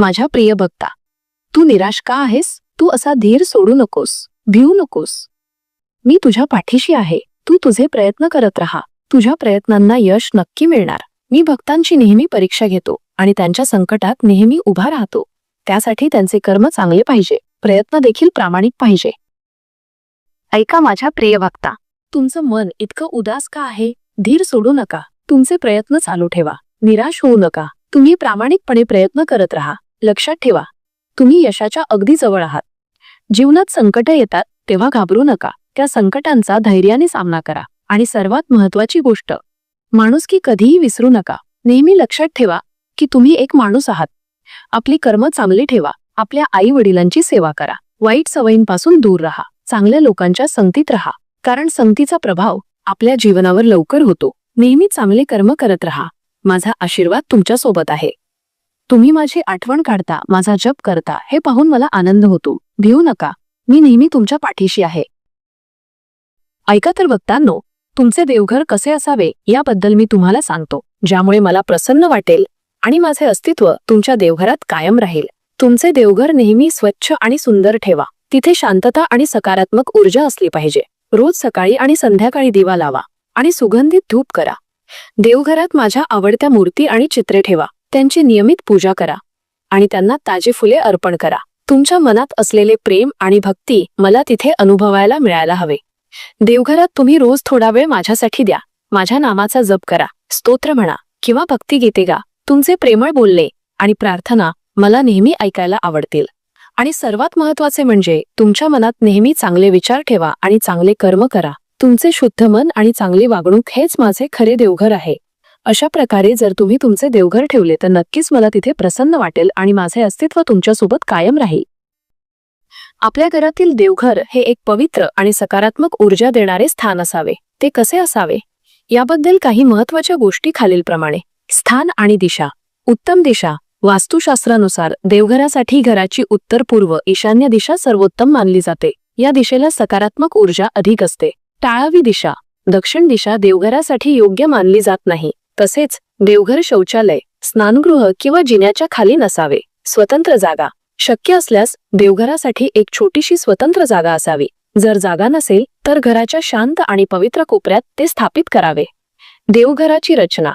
माझ्या प्रिय भक्ता तू निराश का आहेस? तू असा धीर सोडू नकोस भिवू नकोस. मी तुझ्या पाठीशी आहे. तू तुझे प्रयत्न करत राहा. तुझ्या प्रयत्नांना यश नक्की मिळणार. मी भक्तांची नेहमी परीक्षा घेतो आणि त्यांच्या संकटात नेहमी उभा राहतो. त्यासाठी त्यांचे कर्म चांगले पाहिजे. प्रयत्न देखील प्रामाणिक पाहिजे. ऐका माझ्या प्रिय भक्ता तुमचं मन इतकं उदास का आहे? धीर सोडू नका. तुमचे प्रयत्न चालू ठेवा. निराश होऊ नका. तुम्ही प्रामाणिकपणे प्रयत्न करत राहा. लक्षात ठेवा तुम्ही यशाच्या अगदी जवळ आहात. जीवनात संकट येतात तेव्हा घाबरू नका. त्या संकटांचा धैर्याने सामना करा. आणि सर्वात महत्वाची गोष्ट माणूस की कधीही विसरू नका. नेहमी लक्षात ठेवा की तुम्ही एक माणूस आहात. आपली कर्म चांगली ठेवा. आपल्या आई वडिलांची सेवा करा. वाईट सवयींपासून दूर राहा. चांगल्या लोकांच्या संगतीत राहा. कारण संगतीचा प्रभाव आपल्या जीवनावर लवकर होतो. नेहमी चांगले कर्म करत राहा. माझा आशीर्वाद तुमच्यासोबत आहे. तुम्ही माझी आठवण काढता माझा जप करता हे पाहून मला आनंद होतो. भिवू नका. मी नेहमी तुमच्या पाठीशी आहे. ऐका तर भक्तांनो तुमचे देवघर कसे असावे याबद्दल मी तुम्हाला सांगतो. ज्यामुळे मला प्रसन्न वाटेल आणि माझे अस्तित्व तुमच्या देवघरात कायम राहील. तुमचे देवघर नेहमी स्वच्छ आणि सुंदर ठेवा. तिथे शांतता आणि सकारात्मक ऊर्जा असली पाहिजे. रोज सकाळी आणि संध्याकाळी दिवा लावा आणि सुगंधित धूप करा. देवघरात माझ्या आवडत्या मूर्ती आणि चित्रे ठेवा. त्यांची नियमित पूजा करा आणि त्यांना ताजी फुले अर्पण करा. तुमच्या मनात असलेले प्रेम आणि भक्ती मला तिथे अनुभवायला मिळायला हवे. देवघरात तुम्ही रोज थोडा वेळ माझ्यासाठी द्या. माझ्या नामाचा जप करा स्तोत्र म्हणा किंवा भक्तिगीते गा. तुमचे प्रेमळ बोलणे आणि प्रार्थना मला नेहमी ऐकायला आवडतील. आणि सर्वात महत्त्वाचे म्हणजे तुमच्या मनात नेहमी चांगले विचार ठेवा आणि चांगले कर्म करा. तुमचे शुद्ध मन आणि चांगली वागणूक हेच माझे खरे देवघर आहे. अशा प्रकारे जर तुम्ही तुमचे देवघर ठेवले तर नक्कीच मला तिथे प्रसन्न वाटेल आणि माझे अस्तित्व तुमच्यासोबत कायम राहील. आपल्या घरातील देवघर हे एक पवित्र आणि सकारात्मक ऊर्जा देणारे स्थान असावे. ते कसे असावे? याबद्दल काही महत्त्वाच्या गोष्टी खालीलप्रमाणे. स्थान आणि दिशा. उत्तम दिशा. वास्तुशास्त्रानुसार देवघरासाठी घराची उत्तर पूर्व ईशान्य दिशा सर्वोत्तम मानली जाते. या दिशेला सकारात्मक ऊर्जा अधिक असते. टाळावी दिशा. दक्षिण दिशा देवघरासाठी योग्य मानली जात नाही. तसेच देवघर शौचालय स्नानगृह किंवा जिन्याच्या खाली नसावे. स्वतंत्र जागा. शक्य असल्यास देवघरासाठी एक छोटीशी स्वतंत्र जागा असावी. जर जागा नसेल तर घराच्या शांत आणि पवित्र कोपऱ्यात ते स्थापित करावे. देवघराची रचना.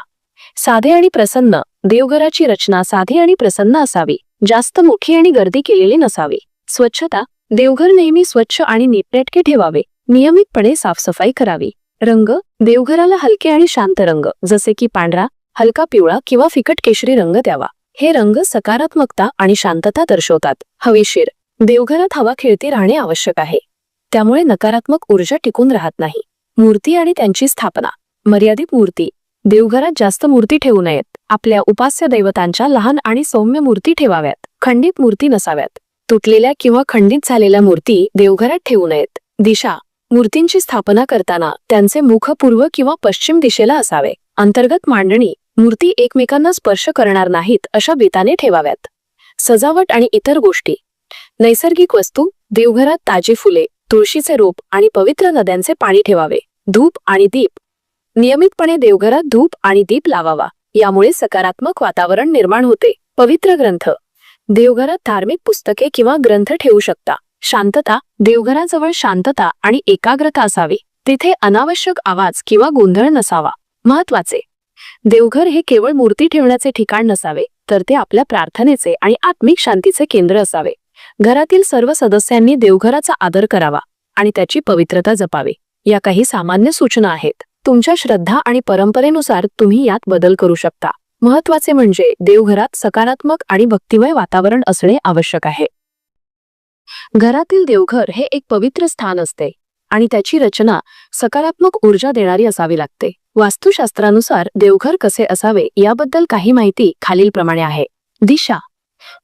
साधे आणि प्रसन्न. देवघराची रचना साधी आणि प्रसन्न असावी. जास्त मोठी आणि गर्दी केलेली नसावी. स्वच्छता. देवघर नेहमी स्वच्छ आणि नीटनेटके ठेवावे. नियमितपणे साफसफाई करावी. रंग देवघराला हलके आणि शांत रंग जसे की पांढरा हलका पिवळा किंवा फिकट केशरी रंग द्यावा. हे रंग सकारात्मकता आणि शांतता दर्शवतात. हवेशीर देवघरात हवा खेळती राहणे आवश्यक आहे. त्यामुळे नकारात्मक ऊर्जा टिकून राहत नाही. मूर्ती आणि त्यांची स्थापना. मर्यादित मूर्ती. देवघरात जास्त मूर्ती ठेवू नयेत. आपल्या उपास्य दैवतांच्या लहान आणि सौम्य मूर्ती ठेवाव्यात. खंडित मूर्ती नसाव्यात. तुटलेल्या किंवा खंडित झालेल्या मूर्ती देवघरात ठेवू नयेत. दिशा. मूर्तींची स्थापना करताना त्यांचे मुख पूर्व किंवा पश्चिम दिशेला असावे. अंतर्गत मांडणी मूर्ती एकमेकांना स्पर्श करणार नाहीत अशा बेताने ठेवाव्यात. सजावट आणि इतर गोष्टी. नैसर्गिक वस्तू देवघरात ताजी फुले तुळशीचे रोप आणि पवित्र नद्यांचे पाणी ठेवावे. धूप आणि दीप. नियमितपणे देवघरात धूप आणि दीप लावावा. यामुळे सकारात्मक वातावरण निर्माण होते. पवित्र ग्रंथ. देवघरात धार्मिक पुस्तके किंवा ग्रंथ ठेवू शकता. शांतता देवघराजवळ शांतता आणि एकाग्रता असावी. तिथे अनावश्यक आवाज किंवा गोंधळ नसावा. महत्त्वाचे देवघर हे केवळ मूर्ती ठेवण्याचे ठिकाण नसावे तर ते आपल्या प्रार्थनेचे आणि आत्मिक शांतीचे केंद्र असावे. घरातील सर्व सदस्यांनी देवघराचा आदर करावा आणि त्याची पवित्रता जपावे. या काही सामान्य सूचना आहेत. तुमच्या श्रद्धा आणि परंपरेनुसार तुम्ही यात बदल करू शकता. महत्त्वाचे म्हणजे देवघरात सकारात्मक आणि भक्तिमय वातावरण असणे आवश्यक आहे. घरातील देवघर हे एक पवित्र स्थान असते आणि त्याची रचना सकारात्मक ऊर्जा देणारी असावी लागते. वास्तुशास्त्रानुसार देवघर कसे असावे याबद्दल काही माहिती खालीलप्रमाणे आहे. दिशा.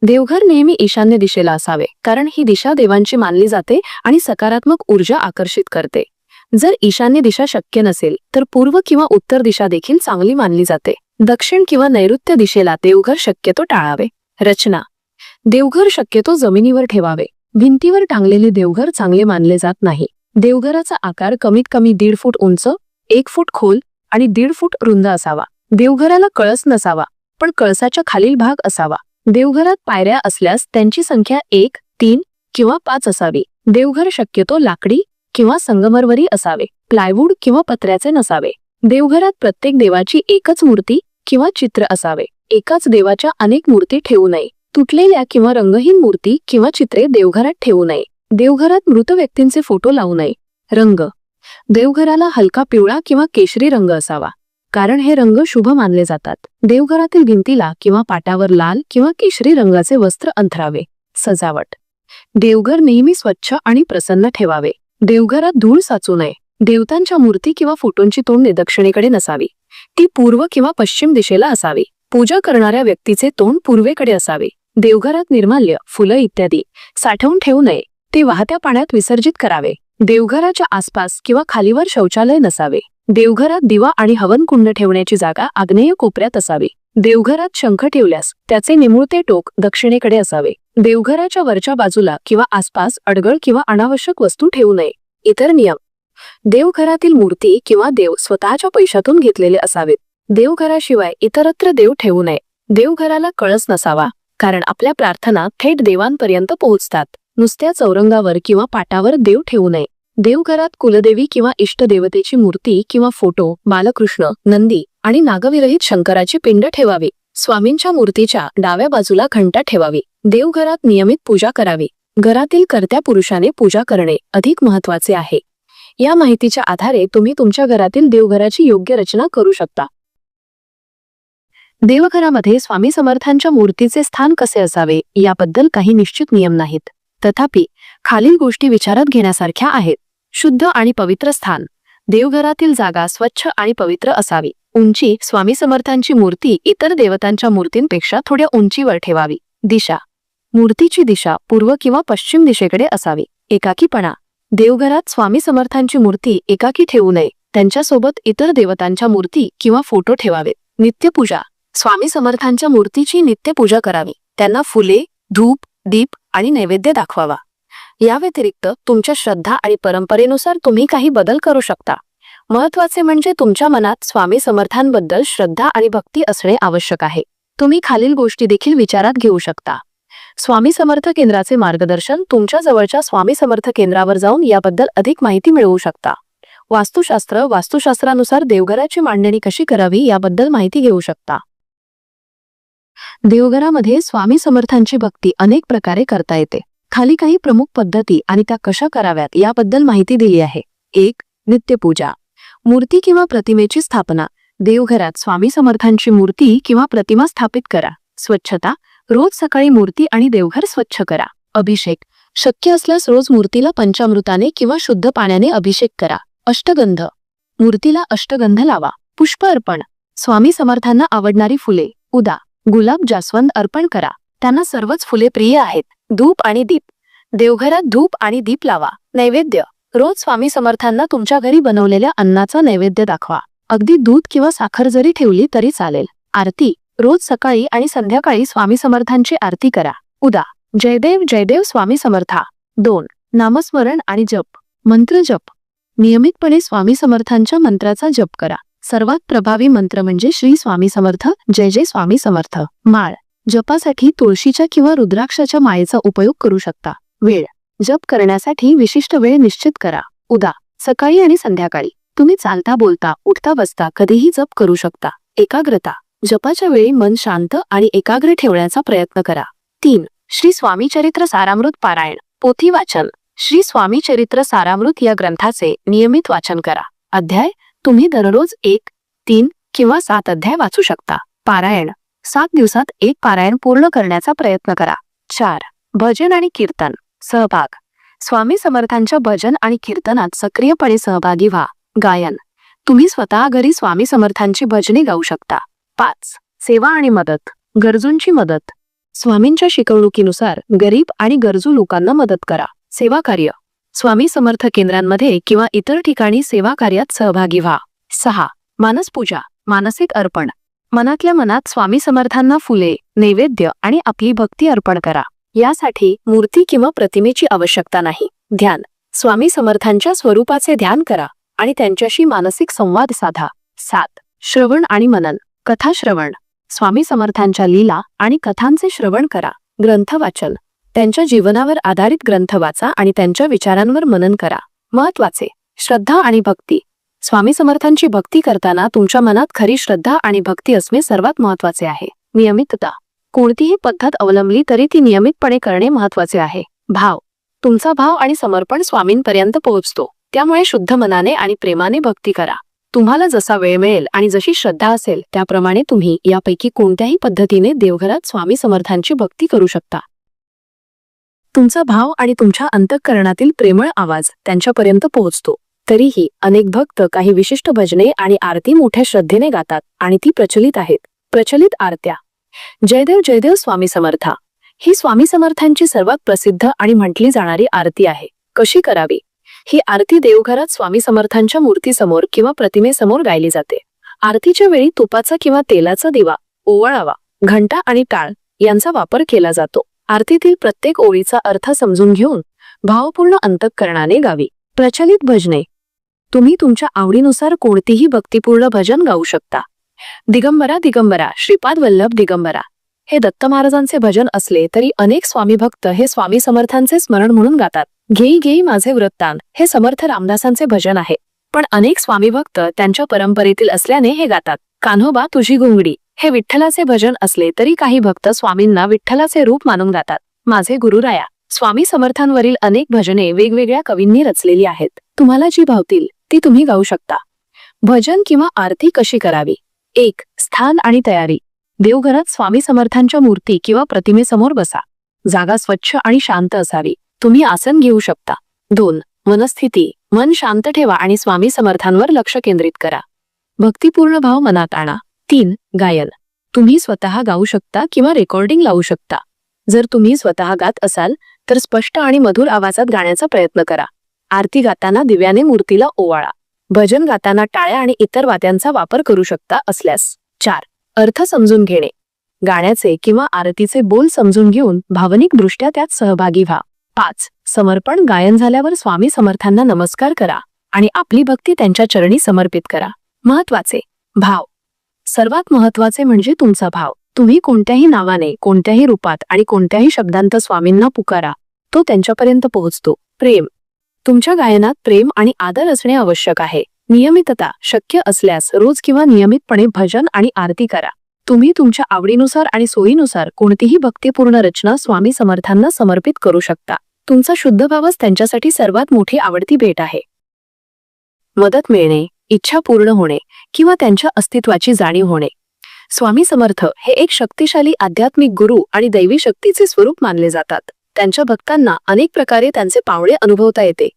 देवघर नेहमी ईशान्य दिशेला असावे कारण ही दिशा देवांची मानली जाते आणि सकारात्मक ऊर्जा आकर्षित करते. जर ईशान्य दिशा शक्य नसेल तर पूर्व किंवा उत्तर दिशा देखील चांगली मानली जाते. दक्षिण किंवा नैऋत्य दिशेला देवघर शक्यतो टाळावे. रचना. देवघर शक्यतो जमिनीवर ठेवावे. भिंतीवर टांगलेले देवघर चांगले मानले जात नाही. देवघराचा आकार कमीत कमी दीड फूट उंच एक फूट खोल आणि दीड फूट रुंद असावा. देवघराला कळस नसावा पण कळसाच्या खालील भाग असावा. देवघरात पायऱ्या असल्यास त्यांची संख्या एक तीन किंवा पाच असावी. देवघर शक्यतो लाकडी किंवा संगमरवरी असावे प्लायवूड किंवा पत्र्याचे नसावे. देवघरात प्रत्येक देवाची एकच मूर्ती किंवा चित्र असावे. एकाच देवाच्या अनेक मूर्ती ठेवू नये. तुटलेल्या किंवा रंगहीन मूर्ती किंवा चित्रे देवघरात ठेवू नये. देवघरात मृत व्यक्तींचे फोटो लावू नये. रंग. देवघराला हलका पिवळा किंवा केशरी रंग असावा. कारण हे रंग शुभ मानले जातात. देवघरातील भिंतीला किंवा पाटावर लाल किंवा केशरी रंगाचे वस्त्र अंथरावे. सजावट. देवघर नेहमी स्वच्छ आणि प्रसन्न ठेवावे. देवघरात धूळ साचू नये. देवतांच्या मूर्ती किंवा फोटोंची तोंड दक्षिणेकडे नसावी. ती पूर्व किंवा पश्चिम दिशेला असावी. पूजा करणाऱ्या व्यक्तीचे तोंड पूर्वेकडे असावे. देवघरात निर्माल्य फुलं इत्यादी. साठवून ठेवू नये. ते वाहत्या पाण्यात विसर्जित करावे. देवघराच्या आसपास किंवा खालीवर शौचालय नसावे. देवघरात दिवा आणि हवन कुंड ठेवण्याची जागा आग्नेय कोपऱ्यात असावी. देवघरात शंख ठेवल्यास त्याचे निमुळते टोक दक्षिणेकडे असावे. देवघराच्या वरच्या बाजूला किंवा आसपास अडगळ किंवा अनावश्यक वस्तू ठेवू नये. इतर नियम. देवघरातील मूर्ती किंवा देव स्वतःच्या पैशातून घेतलेले असावेत. देवघराशिवाय इतरत्र देव ठेवू नये. देवघराला कळस नसावा. कारण आपल्या प्रार्थना थेट देवांपर्यंत पोहोचतात. नुसत्या चौरंगावर किंवा पाटावर देव ठेवू नये. देवघरात कुलदेवी किंवा इष्टदेवतेची मूर्ती किंवा फोटो बालकृष्ण नंदी आणि नागविरहित शंकराची पिंड ठेवावी. स्वामींच्या मूर्तीच्या डाव्या बाजूला घंटा ठेवावी. देवघरात नियमित पूजा करावी. घरातील कर्त्या पुरुषाने पूजा करणे अधिक महत्त्वाचे आहे. या माहितीच्या आधारे तुम्ही तुमच्या घरातील देवघराची योग्य रचना करू शकता. देवघरामध्ये स्वामी समर्थांच्या मूर्तीचे स्थान कसे असावे याबद्दल काही निश्चित नियम नाहीत. तथापि खालील गोष्टी विचारात घेण्यासारख्या आहेत. शुद्ध आणि पवित्र स्थान. देवघरातील जागा स्वच्छ आणि पवित्र असावी. उंची स्वामी समर्थांची मूर्ती इतर देवतांच्या मूर्तींपेक्षा थोड्या उंचीवर ठेवावी. दिशा. मूर्तीची दिशा पूर्व किंवा पश्चिम दिशेकडे असावी. एकाकीपणा. देवघरात स्वामी समर्थांची मूर्ती एकाकी ठेवू नये. त्यांच्यासोबत इतर देवतांच्या मूर्ती किंवा फोटो ठेवावेत. नित्यपूजा. स्वामी समर्थांच्या मूर्तीची नित्य पूजा करावी. त्यांना फुले धूप दीप आणि नैवेद्य दाखवावा. या व्यतिरिक्त तुमच्या श्रद्धा आणि परंपरेनुसार तुम्ही काही बदल करू शकता. महत्त्वाचे म्हणजे तुमच्या मनात स्वामी समर्थांबद्दल श्रद्धा आणि भक्ती असणे आवश्यक आहे. तुम्ही खालील गोष्टी देखील विचारात घेऊ शकता. स्वामी समर्थ केंद्राचे मार्गदर्शन तुमच्या जवळच्या स्वामी समर्थ केंद्रावर जाऊन याबद्दल अधिक माहिती मिळवू शकता. वास्तुशास्त्र वास्तुशास्त्रानुसार देवघराची मांडणी कशी करावी याबद्दल माहिती घेऊ शकता. देवघरामध्ये स्वामी समर्थांची भक्ती अनेक प्रकारे करता येते. खाली काही प्रमुख पद्धती आणि त्या कशा कराव्यात याबद्दल माहिती दिली आहे. एक नित्यपूजा. मूर्ती किंवा प्रतिमेची स्थापना. देवघरात स्वामी समर्थांची मूर्ती किंवा प्रतिमा स्थापित करा. स्वच्छता. रोज सकाळी मूर्ती आणि देवघर स्वच्छ करा. अभिषेक. शक्य असल्यास रोज मूर्तीला पंचामृताने किंवा शुद्ध पाण्याने अभिषेक करा. अष्टगंध. मूर्तीला अष्टगंध लावा. पुष्प अर्पण. स्वामी समर्थांना आवडणारी फुले. उदा. गुलाब जास्वंद अर्पण करा. त्यांना सर्वच फुले प्रिय आहेत. धूप आणि दीप. देवघरात धूप आणि दीप लावा. नैवेद्य. रोज स्वामी समर्थांना तुमच्या घरी बनवलेल्या अन्नाचा नैवेद्य दाखवा. अगदी दूध किंवा साखर जरी ठेवली तरी चालेल. आरती. रोज सकाळी आणि संध्याकाळी स्वामी समर्थांची आरती करा. उदा. जयदेव जयदेव स्वामी समर्था. दोन. नामस्मरण आणि जप. मंत्र जप. नियमितपणे स्वामी समर्थांच्या मंत्राचा जप करा. सर्वात प्रभावी मंत्र म्हणजे श्री स्वामी समर्थ जय जय स्वामी समर्थ. माळ. जपासाठी तुळशीच्या किंवा रुद्राक्षाच्या माळेचा उपयोग करू शकता. वेळ. जप करण्यासाठी विशिष्ट वेळ निश्चित करा. उदा. सकाळी आणि संध्याकाळी. तुम्ही चालता बोलता उठता बसता कधीही जप करू शकता. एकाग्रता. जपाच्या वेळी मन शांत आणि एकाग्र ठेवण्याचा प्रयत्न करा. तीन. श्री स्वामी चरित्र सारामृत पारायण. पोथी वाचन. श्री स्वामी चरित्र सारामृत या ग्रंथाचे नियमित वाचन करा. अध्याय. तुम्ही दररोज एक तीन किंवा सात अध्याय वाचू शकता. पारायण. सात दिवसात एक पारायण पूर्ण करण्याचा प्रयत्न करा. चार. भजन आणि कीर्तन. सहभाग. स्वामी समर्थांच्या भजन आणि कीर्तनात सक्रियपणे सहभागी व्हा. गायन. तुम्ही स्वतः घरी स्वामी समर्थांची भजने गाऊ शकता. पाच. सेवा आणि मदत. गरजूंची मदत. स्वामींच्या शिकवणुकीनुसार गरीब आणि गरजू लोकांना मदत करा. सेवा कार्य स्वामी समर्थ केंद्रांमध्ये किंवा इतर ठिकाणी सेवा कार्यात सहभागी व्हा. सहा. मानसपूजा मानसिक अर्पण. मनातल्या मनात स्वामी समर्थांना फुले नैवेद्य आणि आपली भक्ती अर्पण करा. यासाठी मूर्ती किंवा प्रतिमेची आवश्यकता नाही. ध्यान. स्वामी समर्थांच्या स्वरूपाचे ध्यान करा आणि त्यांच्याशी मानसिक संवाद साधा. सात. श्रवण आणि मनन. कथा श्रवण. स्वामी समर्थांच्या लीला आणि कथांचे श्रवण करा. ग्रंथ वाचन. त्यांच्या जीवनावर आधारित ग्रंथ वाचा आणि त्यांच्या विचारांवर मनन करा. महत्त्वाचे श्रद्धा आणि भक्ती. स्वामी समर्थांची भक्ती करताना तुमच्या मनात खरी श्रद्धा आणि भक्ती असणे सर्वात महत्त्वाचे आहे. नियमितता. कोणतीही पद्धत अवलंबली तरी ती नियमितपणे करणे महत्त्वाचे आहे. भाव. तुमचा भाव आणि समर्पण स्वामींपर्यंत पोहोचतो. त्यामुळे शुद्ध मनाने आणि प्रेमाने भक्ती करा. तुम्हाला जसा वेळ मिळेल आणि जशी श्रद्धा असेल त्याप्रमाणे तुम्ही यापैकी कोणत्याही पद्धतीने देवघरात स्वामी समर्थांची भक्ती करू शकता. तुमचा भाव आणि तुमच्या अंतःकरणातील प्रेमळ आवाज त्यांच्यापर्यंत पोहोचतो. तरीही अनेक भक्त काही विशिष्ट भजने आणि आरती मोठ्या श्रद्धेने गातात आणि ती प्रचलित आहेत. प्रचलित आरत्या. जयदेव जयदेव स्वामी समर्था. ही स्वामी समर्थांची सर्वात प्रसिद्ध आणि म्हटली जाणारी आरती आहे. कशी करावी? ही आरती देवघरात स्वामी समर्थांच्या मूर्तीसमोर किंवा प्रतिमेसमोर गायली जाते. आरतीच्या वेळी तुपाचा किंवा तेलाचा दिवा ओवाळावा घंटा आणि टाळ यांचा वापर केला जातो. आरतीतील प्रत्येक ओळीचा अर्थ समजून घेऊन भावपूर्ण अंतकरणाने गावी. प्रचलित भजने. तुम्ही तुमच्या आवडीनुसार कोणतीही भक्तिपूर्ण भजन गाऊ शकता. दिगंबरा दिगंबरा श्रीपाद वल्लभ दिगंबरा. हे दत्त महाराजांचे भजन असले तरी अनेक स्वामी भक्त हे स्वामी समर्थांचे स्मरण म्हणून गातात. घेई घेई माझे वृत्तांत हे समर्थ रामदासांचे भजन आहे. पण अनेक स्वामी भक्त त्यांच्या परंपरेतील असल्याने हे गातात. कान्होबा तुझी गुंगडी. हे विठ्ठलाचे भजन असले तरी काही भक्त स्वामींना विठ्ठलाचे रूप मानून गातात माझे गुरुराया स्वामी समर्थांवरील अनेक भजने वेगवेगळ्या कवींनी रचलेली आहेत. तुम्हाला जी भावतील ती तुम्ही गाऊ शकता. भजन किंवा आरती कशी करावी? एक स्थान आणि तयारी. देवघरात स्वामी समर्थांच्या मूर्ती किंवा प्रतिमेसमोर बसा. जागा स्वच्छ आणि शांत असावी. तुम्ही आसन घेऊ शकता. दोन मनस्थिती. मन शांत ठेवा आणि स्वामी समर्थांवर लक्ष केंद्रित करा. भक्तिपूर्ण भाव मनात आणा. तीन गायन. तुम्ही स्वतः गाऊ शकता किंवा रेकॉर्डिंग लावू शकता. जर तुम्ही स्वतः गात असाल तर स्पष्ट आणि मधुर आवाजात गाण्याचा प्रयत्न करा. आरती गाताना दिव्याने मूर्तीला ओवाळा. भजन गाताना टाळ्या आणि इतर वाद्यांचा वापर करू शकता असल्यास. चार. अर्थ समजून घेणे. गाण्याचे किंवा आरतीचे बोल समजून घेऊन भावनिकदृष्ट्या त्यात सहभागी व्हा. पाच. समर्पण गायन झाल्यावर स्वामी समर्थांना नमस्कार करा आणि आपली भक्ती त्यांच्या चरणी समर्पित करा. महत्त्वाचे भाव. सर्वात महत्त्वाचे म्हणजे तुमचा भाव. तुम्ही कोणत्याही नावाने कोणत्याही रूपात आणि कोणत्याही शब्दांत स्वामींना पुकारा. तो त्यांच्यापर्यंत पोहोचतो. प्रेम. तुमच्या गायनात प्रेम आणि आदर असणे आवश्यक आहे. नियमितता शक्य असल्यास रोज किंवा नियमितपणे भजन आणि आरती करा. तुम्ही तुमच्या आवडीनुसार आणि सोयीनुसार कोणतीही भक्तिपूर्ण रचना स्वामी समर्थांना समर्पित करू शकता. तुमचा शुद्ध भावच त्यांच्यासाठी सर्वात मोठी आवडती भेट आहे. मदत मिळणे. इच्छा पूर्ण होणे किंवा त्यांच्या अस्तित्वाची जाणीव होणे. स्वामी समर्थ हे एक शक्तिशाली आध्यात्मिक गुरु आणि दैवी शक्तीचे स्वरूप मानले जातात. त्यांच्या भक्तांना अनेक प्रकारे त्यांचे पावळे अनुभवता येते.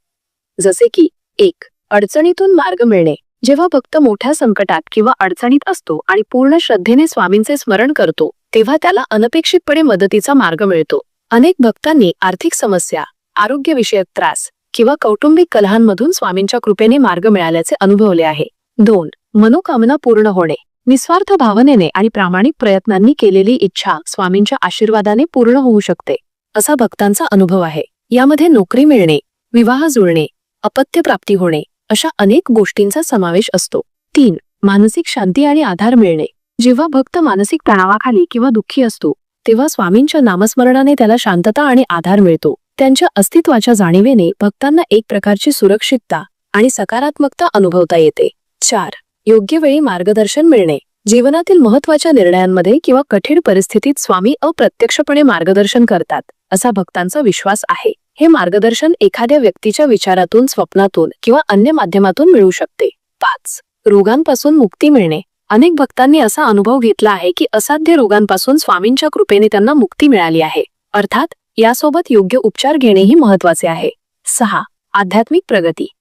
जसे की एक अडचणीतून मार्ग मिळणे. जेव्हा भक्त मोठ्या संकटात किंवा अडचणीत असतो आणि पूर्ण श्रद्धेने स्वामींचे स्मरण करतो तेव्हा त्याला अनपेक्षितपणे मदतीचा मार्ग मिळतो. अनेक भक्तांनी आर्थिक समस्या आरोग्यविषयक त्रास किंवा कौटुंबिक कलहांमधून स्वामींच्या कृपेने मार्ग मिळाल्याचे अनुभवले आहे. दोन मनोकामना पूर्ण होणे. निस्वार्थ भावनेने आणि प्रामाणिक प्रयत्नांनी केलेली इच्छा स्वामींच्या आशीर्वादाने पूर्ण होऊ शकते असा भक्तांचा अनुभव आहे. यामध्ये नोकरी मिळणे विवाह जुळणे अपत्य प्राप्ती होणे अशा अनेक गोष्टींचा समावेश असतो. तीन मानसिक शांती आणि आधार मिळणे. जेव्हा भक्त मानसिक तणावाखाली किंवा दुःखी असतो तेव्हा स्वामींच्या नामस्मरणाने त्याला शांतता आणि आधार मिळतो. त्यांच्या अस्तित्वाच्या जाणीवेने भक्तांना एक प्रकारची सुरक्षितता आणि सकारात्मकता अनुभवता येते. चार. योग्य वेळी मार्गदर्शन मिळणे. जीवनातील महत्त्वाच्या निर्णयांमध्ये किंवा कठीण परिस्थितीत स्वामी अप्रत्यक्षपणे मार्गदर्शन करतात असा भक्तांचा विश्वास आहे. हे मार्गदर्शन एखाद्या व्यक्तीच्या विचारातून स्वप्नातून किंवा अन्य माध्यमातून मिळू शकते. पाच. रोगांपासून मुक्ती मिळणे. अनेक भक्तांनी असा अनुभव घेतला आहे की असाध्य रोगांपासून स्वामींच्या कृपेने त्यांना मुक्ती मिळाली आहे. अर्थात यासोबत योग्य उपचार घेणेही महत्त्वाचे आहे. सहा. आध्यात्मिक प्रगती.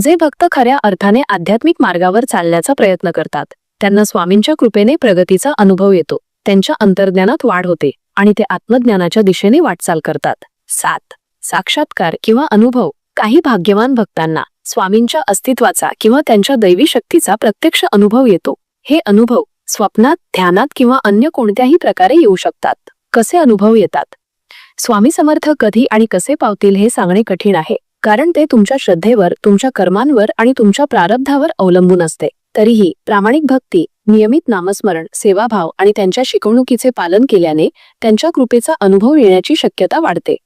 जे भक्त खऱ्या अर्थाने आध्यात्मिक मार्गावर चालण्याचा प्रयत्न करतात त्यांना स्वामींच्या कृपेने प्रगतीचा अनुभव येतो त्यांच्या अंतर्ज्ञानात वाढ होते आणि ते आत्मज्ञानाच्या दिशेने वाटचाल करतात. सात. साक्षात्कार किंवा अनुभव. काही भाग्यवान भक्तांना स्वामींच्या अस्तित्वाचा किंवा त्यांच्या दैवी शक्तीचा प्रत्यक्ष अनुभव येतो. हे अनुभव स्वप्नात ध्यानात किंवा अन्य कोणत्याही प्रकारे येऊ शकतात. कसे अनुभव येतात? स्वामी समर्थ कधी आणि कसे पावतील हे सांगणे कठीण आहे. कारण ते तुमच्या श्रद्धेवर तुमच्या कर्मांवर आणि तुमच्या प्रारब्धावर अवलंबून असते. तरीही प्रामाणिक भक्ती नियमित नामस्मरण सेवाभाव आणि त्यांच्या शिकवणुकीचे पालन केल्याने त्यांच्या कृपेचा अनुभव येण्याची शक्यता वाढते.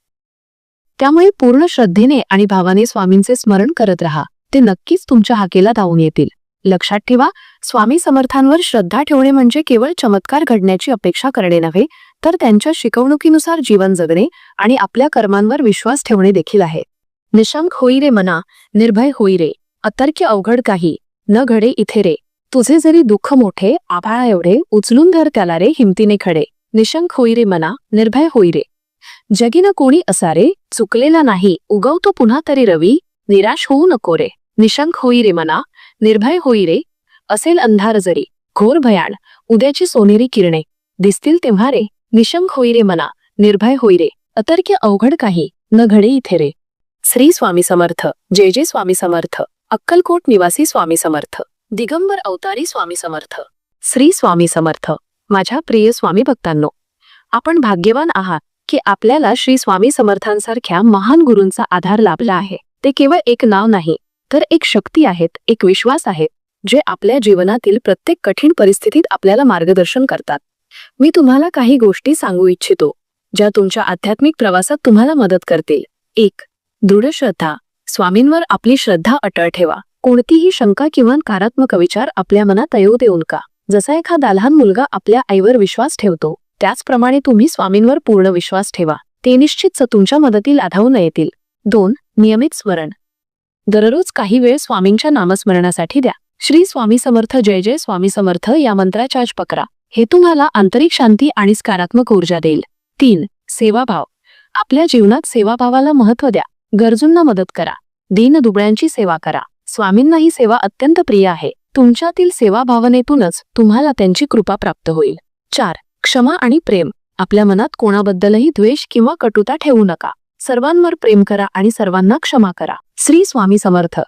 त्यामुळे पूर्ण श्रद्धेने आणि भावाने स्वामींचे स्मरण करत राहा. ते नक्कीच तुमच्या हाकेला धावून येतील. लक्षात ठेवा स्वामी समर्थांवर श्रद्धा ठेवणे म्हणजे केवळ चमत्कार घडण्याची अपेक्षा करणे नव्हे तर त्यांच्या शिकवणुकीनुसार जीवन जगणे आणि आपल्या कर्मांवर विश्वास ठेवणे देखील आहे. निशंक होई रे मना निर्भय होई रे अतर्क्य अवघड काही न घडे इथे रे. तुझे जरी दुःख मोठे आभाळा एवढे उचलून धर त्याला रे हिमतीने खडे. निशंक होई रे मना निर्भय होई रे. जगीनं कोणी असा रे चुकलेला नाही उगवतो पुन्हा तरी रवी निराश होऊ नको रे. निशंक होई रे मना निर्भय होई रे. असेल अंधार जरी घोर भयाण उद्याची सोनेरी किरणे. दिसतील तेव्हा रे. निशंक होई रे मना निर्भय होई रे अतर्क्य अवघड काही न घडे इथे रे. श्री स्वामी समर्थ जय जय स्वामी समर्थ अक्कलकोट निवासी स्वामी समर्थ दिगंबर अवतारी स्वामी समर्थ. श्री स्वामी समर्थ माझ्या प्रिय स्वामी भक्तांनो आपण भाग्यवान आहात की आपल्याला श्री स्वामी समर्थांसारख्या महान गुरूंचा आधार लाभला आहे. ते केवळ एक नाव नाही तर एक शक्ती आहेत एक विश्वास आहे जे आपल्या जीवनातील प्रत्येक कठीण परिस्थितीत आपल्याला मार्गदर्शन करतात. मी तुम्हाला काही गोष्टी सांगू इच्छितो ज्या तुमच्या आध्यात्मिक प्रवासात तुम्हाला मदत करतील. एक दृढ श्रद्धा. स्वामींवर आपली श्रद्धा अटळ ठेवा. कोणतीही शंका किंवा नकारात्मक विचार आपल्या मनात येऊ देऊ नका जसा एखादा लहान मुलगा आपल्या आईवर विश्वास ठेवतो त्याचप्रमाणे तुम्ही स्वामींवर पूर्ण विश्वास ठेवा. ते निश्चितच तुमच्या मदतीला आधावून येतील. दोन नियमित स्मरण. दररोज काही वेळ स्वामींच्या नामस्मरणासाठी द्या. श्री स्वामी समर्थ जय जय स्वामी समर्थ या मंत्राच्या आज पकरा. हे तुम्हाला आंतरिक शांती आणि सकारात्मक ऊर्जा देईल. तीन सेवाभाव. आपल्या जीवनात सेवाभावाला महत्त्व द्या. गरजूंना मदत करा. दीन दुबळ्यांची सेवा करा. स्वामींना ही सेवा अत्यंत प्रिय आहे. तुमच्यातील सेवा भावनेतूनच तुम्हाला त्यांची कृपा प्राप्त होईल. चार क्षमा आणि प्रेम. आपल्या मनात कोणाबद्दलही द्वेष किंवा कटुता ठेवू नका. सर्वांवर प्रेम करा आणि सर्वांना क्षमा करा. श्री स्वामी समर्थ.